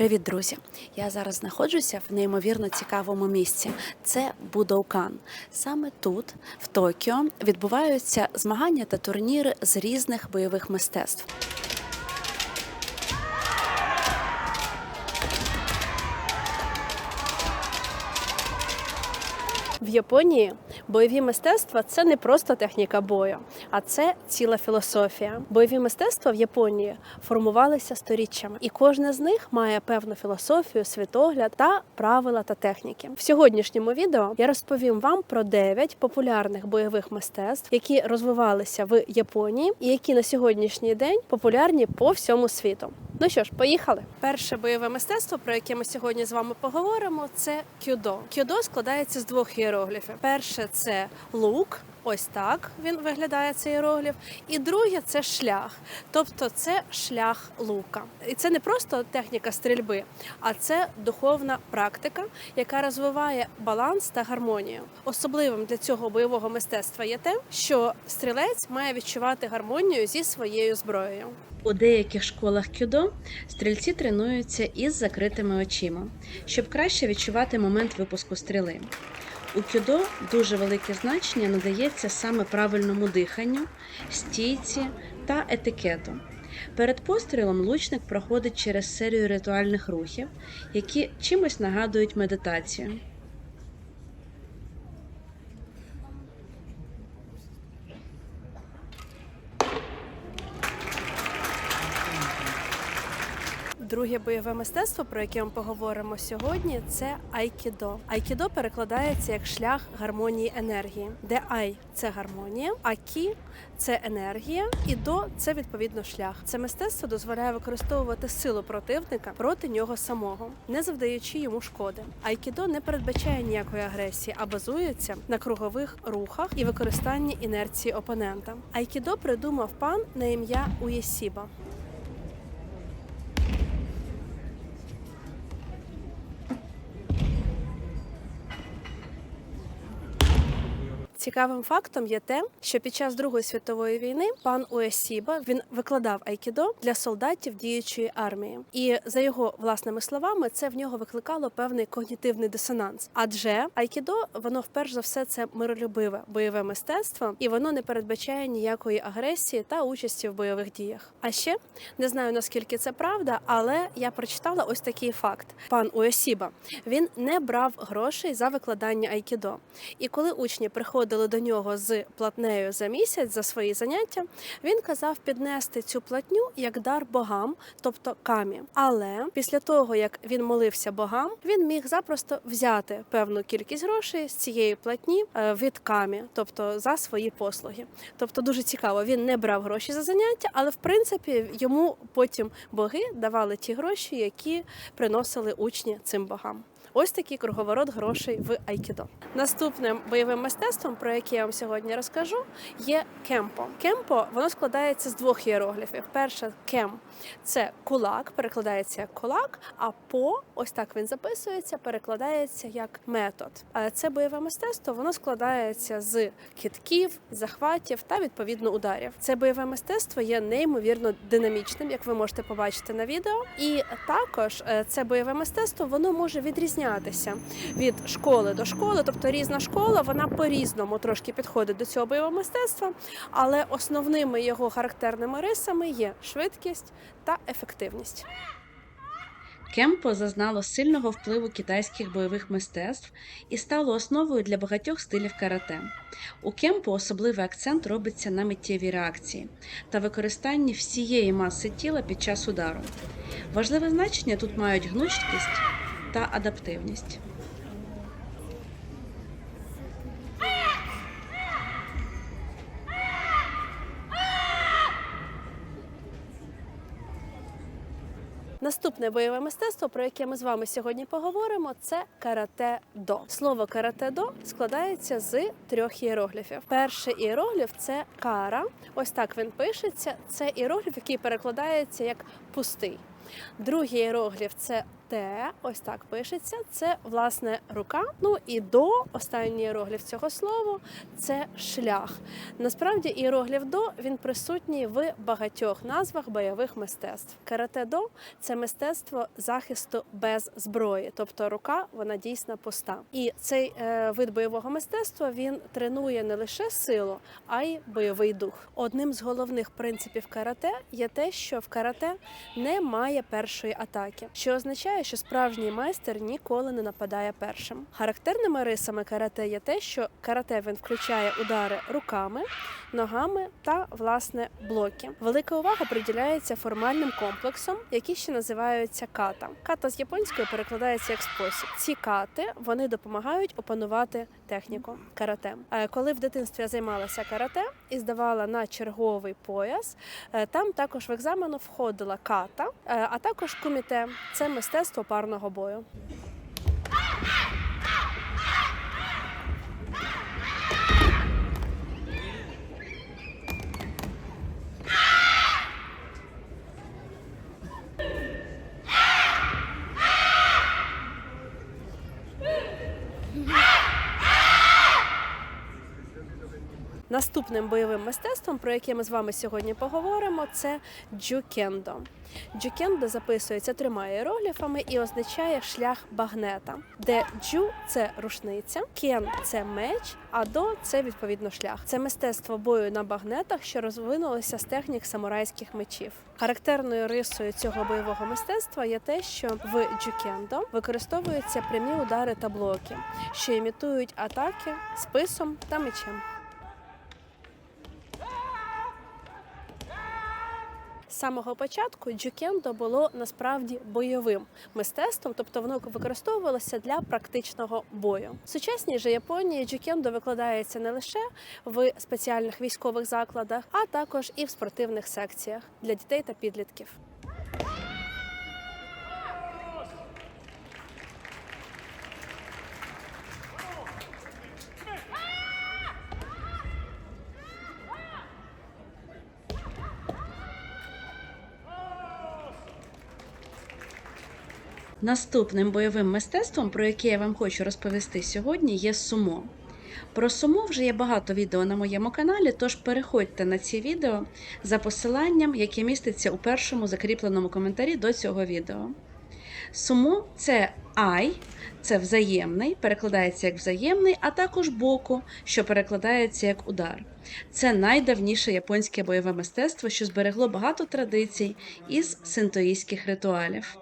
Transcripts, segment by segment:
Привіт, друзі! Я зараз знаходжуся в неймовірно цікавому місці. Це Будоукан. Саме тут, в Токіо, відбуваються змагання та турніри з різних бойових мистецтв. Японії бойові мистецтва це не просто техніка бою, а це ціла філософія. Бойові мистецтва в Японії формувалися сторіччями, і кожне з них має певну філософію, світогляд та правила та техніки. В сьогоднішньому відео я розповім вам про 9 популярних бойових мистецтв, які розвивалися в Японії і які на сьогоднішній день популярні по всьому світу. Ну що ж, поїхали. Перше бойове мистецтво, про яке ми сьогодні з вами поговоримо, це кюдо. Кюдо складається з двох іерогліфів. Перше це лук. Ось так він виглядає цей іерогліф. І друге це шлях, тобто це шлях лука. І це не просто техніка стрільби, а це духовна практика, яка розвиває баланс та гармонію. Особливим для цього бойового мистецтва є те, що стрілець має відчувати гармонію зі своєю зброєю. У деяких школах кюдо стрільці тренуються із закритими очима, щоб краще відчувати момент випуску стріли. У кюдо дуже велике значення надається саме правильному диханню, стійці та етикету. Перед пострілом лучник проходить через серію ритуальних рухів, які чимось нагадують медитацію. Друге бойове мистецтво, про яке ми поговоримо сьогодні, це айкідо. Айкідо перекладається як шлях гармонії енергії, де ай це гармонія, а кі це енергія, і до це відповідно шлях. Це мистецтво дозволяє використовувати силу противника проти нього самого, не завдаючи йому шкоди. Айкідо не передбачає ніякої агресії, а базується на кругових рухах і використанні інерції опонента. Айкідо придумав пан на ім'я Уєсіба. Цікавим фактом є те, що під час Другої світової війни пан Уесіба він викладав айкідо для солдатів діючої армії, і за його власними словами, це в нього викликало певний когнітивний дисонанс. Адже айкідо воно вперш за все це миролюбиве бойове мистецтво, і воно не передбачає ніякої агресії та участі в бойових діях. А ще не знаю наскільки це правда, але я прочитала ось такий факт: пан Уесіба він не брав грошей за викладання айкідо. І коли учні приходили до нього з платнею за місяць за свої заняття, він казав піднести цю платню як дар богам, тобто камі. Але після того, як він молився богам, він міг запросто взяти певну кількість грошей з цієї платні е, від камі, тобто за свої послуги. Тобто дуже цікаво, він не брав гроші за заняття, але в принципі йому потім боги давали ті гроші, які приносили учні цим богам. Ось такий круговорот грошей в айкідо. Наступним бойовим мистецтвом, про яке я вам сьогодні розкажу, є кемпо. Кемпо воно складається з двох іерогліфів. Перше кем це кулак, перекладається як кулак, а по ось так він записується, перекладається як метод. Це бойове мистецтво, воно складається з китків, захватів та відповідно ударів. Це бойове мистецтво є неймовірно динамічним, як ви можете побачити на відео. І також е, це бойове мистецтво воно може відрізнятися від школи до школи, тобто різна школа, вона по-різному трошки підходить до цього бойового мистецтва, але основними його характерними рисами є швидкість та ефективність. Кемпо зазнало сильного впливу китайських бойових мистецтв і стало основою для багатьох стилів карате. У кемпо особливий акцент робиться на миттєвій реакції та використанні всієї маси тіла під час удару. Важливе значення тут мають гнучкість та адаптивність. Наступне бойове мистецтво, про яке ми з вами сьогодні поговоримо, це карате-до. Слово карате-до складається з трьох іерогліфів. Перший іерогліф це кара. Ось так він пишеться. Це іерогліф, який перекладається як пустий. Другий іерогліф це те, ось так пишеться. Це власне рука. Ну і до останній іерогліф цього слова це шлях. Насправді іерогліф до він присутній в багатьох назвах бойових мистецтв. Карате до це мистецтво захисту без зброї, тобто рука вона дійсно пуста. І цей е, вид бойового мистецтва він тренує не лише силу, а й бойовий дух. Одним з головних принципів карате є те, що в карате немає першої атаки, що означає, що справжній майстер ніколи не нападає першим. Характерними рисами карате є те, що карате він включає удари руками, ногами та власне блоки. Велика увага приділяється формальним комплексом, які ще називаються ката. Ката з японської перекладається як спосіб. Ці кати вони допомагають опанувати техніку карате. Е, Коли в дитинстві я займалася карате і здавала на черговий пояс, е, там також в екзамену входила ката, е, а також куміте це мистецтво парного бою. Наступним бойовим мистецтвом, про яке ми з вами сьогодні поговоримо, це джукендо. Джукендо записується трьома іерогліфами і означає шлях багнета, де джу це рушниця, кен це меч, а до це відповідно шлях. Це мистецтво бою на багнетах, що розвинулося з технік самурайських мечів. Характерною рисою цього бойового мистецтва є те, що в джукендо використовуються прямі удари та блоки, що імітують атаки списом та мечем. З самого початку джукендо було насправді бойовим мистецтвом, тобто воно використовувалося для практичного бою. В сучасній же Японії джукендо викладається не лише в спеціальних військових закладах, а також і в спортивних секціях для дітей та підлітків. Наступним бойовим мистецтвом, про яке я вам хочу розповісти сьогодні, є сумо. Про сумо вже є багато відео на моєму каналі, тож переходьте на ці відео за посиланням, яке міститься у першому закріпленому коментарі до цього відео. Сумо це ай, це взаємний, перекладається як взаємний, а також боку, що перекладається як удар. Це найдавніше японське бойове мистецтво, що зберегло багато традицій із синтоїстських ритуалів.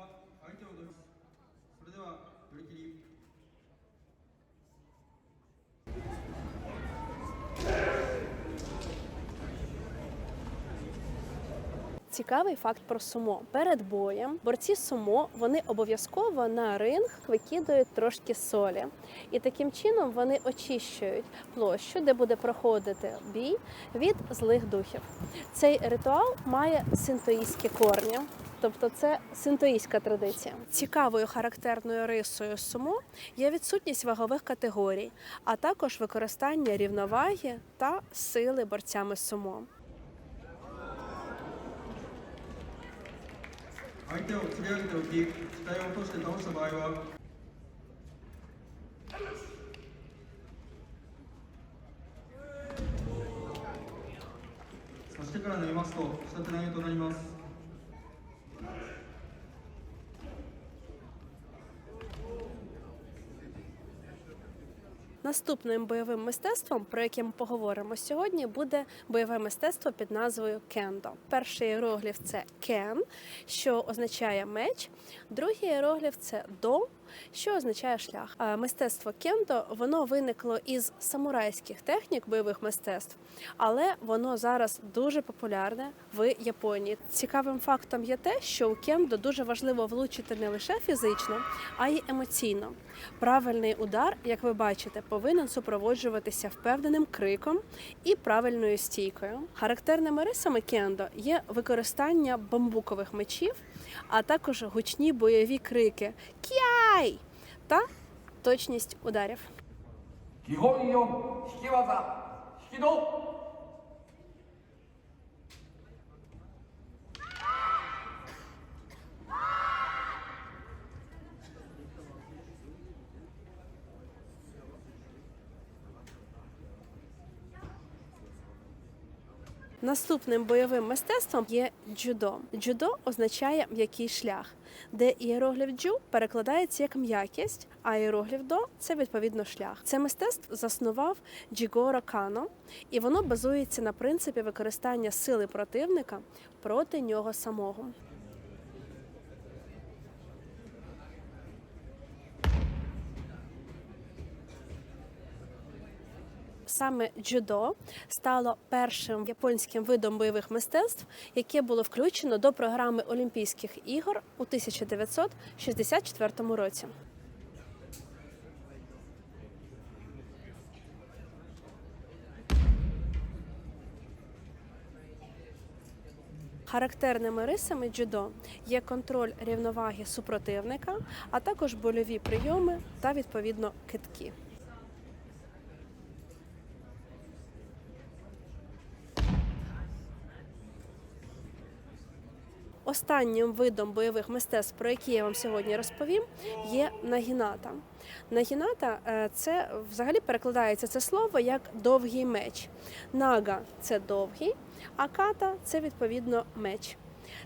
Цікавий факт про сумо. Перед боєм борці сумо вони обов'язково на ринг викидують трошки солі, і таким чином вони очищують площу, де буде проходити бій від злих духів. Цей ритуал має синтоїстські корні. Тобто це синтоїстська традиція. Цікавою характерною рисою сумо є відсутність вагових категорій, а також використання рівноваги та сили борцями сумо. 相手を釣り上げておき機体を落として倒した場合はそしてから投げますと下手投げとなります。Наступним бойовим мистецтвом, про яке ми поговоримо сьогодні, буде бойове мистецтво під назвою кендо. Перший іерогліф це кен, що означає меч. Другий іерогліф це до, що означає шлях. Мистецтво кендо воно виникло із самурайських технік бойових мистецтв, але воно зараз дуже популярне в Японії. Цікавим фактом є те, що у кендо дуже важливо влучити не лише фізично, а й емоційно. Правильний удар, як ви бачите, повинен супроводжуватися впевненим криком і правильною стійкою. Характерними рисами кендо є використання бамбукових мечів, а також гучні бойові крики Кяй! та точність ударів. Наступним бойовим мистецтвом є джудо. Джудо означає м'який шлях, де іерогліф джу перекладається як м'якість, а іерогліф до це відповідно шлях. Це мистецтво заснував Джігоро Кано, і воно базується на принципі використання сили противника проти нього самого. Саме дзюдо стало першим японським видом бойових мистецтв, яке було включено до програми Олімпійських ігор у 1964 році. Характерними рисами дзюдо є контроль рівноваги супротивника, а також больові прийоми та відповідно китки. Останнім видом бойових мистецтв, про які я вам сьогодні розповім, є нагіната. Нагіната е, це взагалі перекладається це слово як довгий меч. Нага це довгий, а ката це відповідно меч.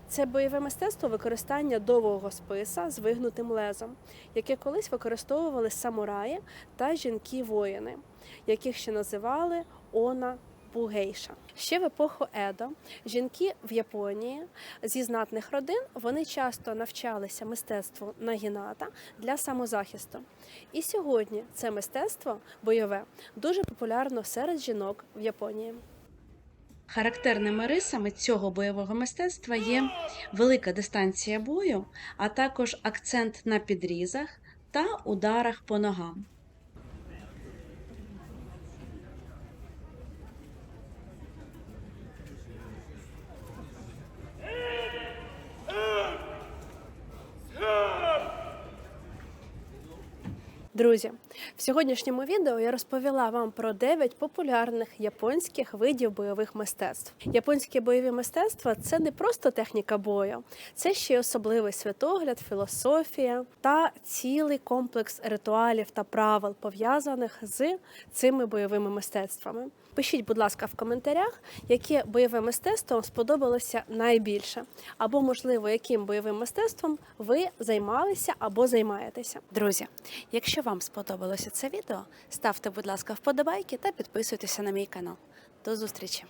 Це бойове мистецтво використання довгого списа з вигнутим лезом, яке колись використовували самураї та жінки-воїни, яких ще називали она Бугейша. Ще в епоху Едо жінки в Японії зі знатних родин вони часто навчалися мистецтву нагіната для самозахисту. І сьогодні це мистецтво бойове дуже популярно серед жінок в Японії. Характерними рисами цього бойового мистецтва є велика дистанція бою, а також акцент на підрізах та ударах по ногам. Друзі, в сьогоднішньому відео я розповіла вам про 9 популярних японських видів бойових мистецтв. Японські бойові мистецтва це не просто техніка бою, це ще й особливий святогляд, філософія та цілий комплекс ритуалів та правил пов'язаних з цими бойовими мистецтвами. Пишіть, будь ласка, в коментарях, яке бойове мистецтво сподобалося найбільше, або, можливо, яким бойовим мистецтвом ви займалися або займаєтеся. Друзі, якщо вам сподобалося це відео, ставте, будь ласка, вподобайки та підписуйтеся на мій канал. До зустрічі!